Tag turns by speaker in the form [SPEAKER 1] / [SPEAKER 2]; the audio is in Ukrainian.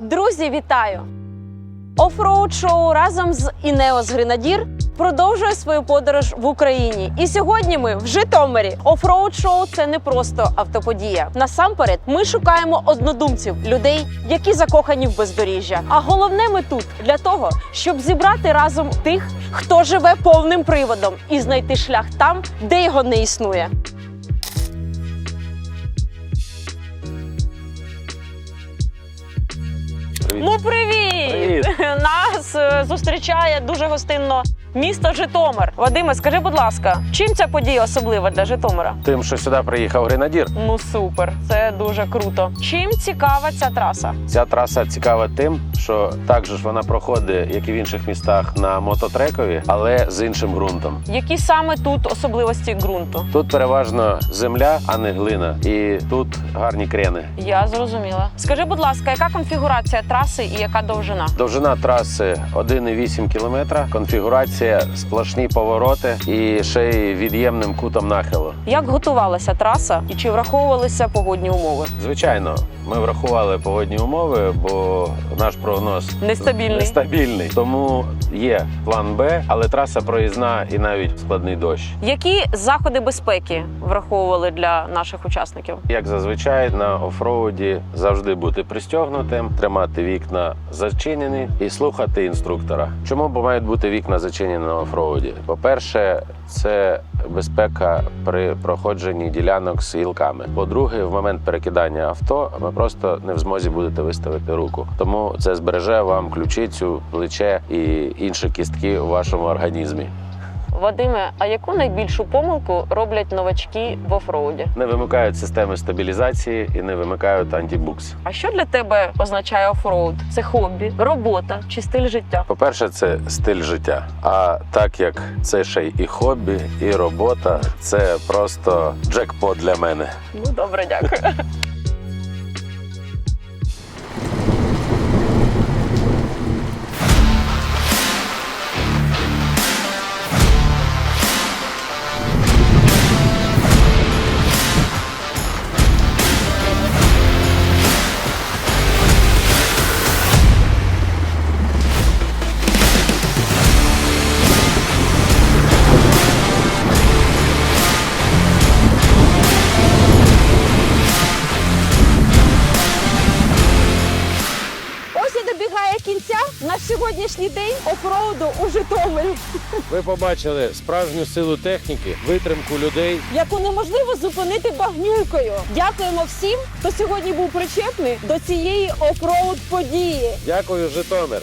[SPEAKER 1] Друзі, вітаю! Офроуд шоу разом з Інеос Гренадір продовжує свою подорож в Україні. І сьогодні ми в Житомирі. Офроуд шоу це не просто автоподія. Насамперед, ми шукаємо однодумців, людей, які закохані в бездоріжжя. А головне, ми тут для того, щоб зібрати разом тих, хто живе повним приводом, і знайти шлях там, де його не існує. Ну, привіт!
[SPEAKER 2] Привіт!
[SPEAKER 1] Нас е, зустрічає дуже гостинно місто Житомир. Вадиме, скажи, будь ласка, чим ця подія особлива для Житомира?
[SPEAKER 2] Тим, що сюди приїхав гренадір.
[SPEAKER 1] Ну супер, це дуже круто. Чим цікава ця траса?
[SPEAKER 2] Ця траса цікава тим, що так же ж вона проходить, як і в інших містах, на мототрекові, але з іншим ґрунтом.
[SPEAKER 1] Які саме тут особливості ґрунту?
[SPEAKER 2] Тут переважно земля, а не глина, і тут гарні крени.
[SPEAKER 1] Я зрозуміла. Скажи, будь ласка, яка конфігурація траси і яка довжина?
[SPEAKER 2] Довжина траси 1,8 км, конфігурація сплошні повороти і ще й від'ємним кутом нахилу.
[SPEAKER 1] Як готувалася траса і чи враховувалися погодні умови?
[SPEAKER 2] Звичайно, ми врахували погодні умови, бо наш прогноз
[SPEAKER 1] Нестабільний.
[SPEAKER 2] нестабільний. Тому є план Б, але траса проїзна і навіть складний дощ.
[SPEAKER 1] Які заходи безпеки враховували для наших учасників?
[SPEAKER 2] Як зазвичай на офроуді завжди бути пристягнутим, тримати вікна зачинені і слухати інструктора. Чому бо мають бути вікна зачинені на офроуді? По-перше, це безпека при проходженні ділянок з гілками. По-друге, в момент перекидання авто ви просто не в змозі будете виставити руку. Тому це збереже вам ключицю, плече і інші кістки у вашому організмі.
[SPEAKER 1] Вадиме, а яку найбільшу помилку роблять новачки в офроуді?
[SPEAKER 2] Не вимикають системи стабілізації і не вимикають антибукс.
[SPEAKER 1] А що для тебе означає офроуд? Це хобі, робота чи стиль життя?
[SPEAKER 2] По-перше, це стиль життя. А так як це ще й і хобі, і робота, це просто джекпот для мене.
[SPEAKER 1] Ну добре, дякую. наш сьогоднішній день офроуду у Житомирі,
[SPEAKER 2] Ви побачили справжню силу техніки, витримку людей.
[SPEAKER 1] яку неможливо зупинити багнюкою. Дякуємо всім, хто сьогодні був причетний до цієї офроуд події.
[SPEAKER 2] Дякую, Житомир.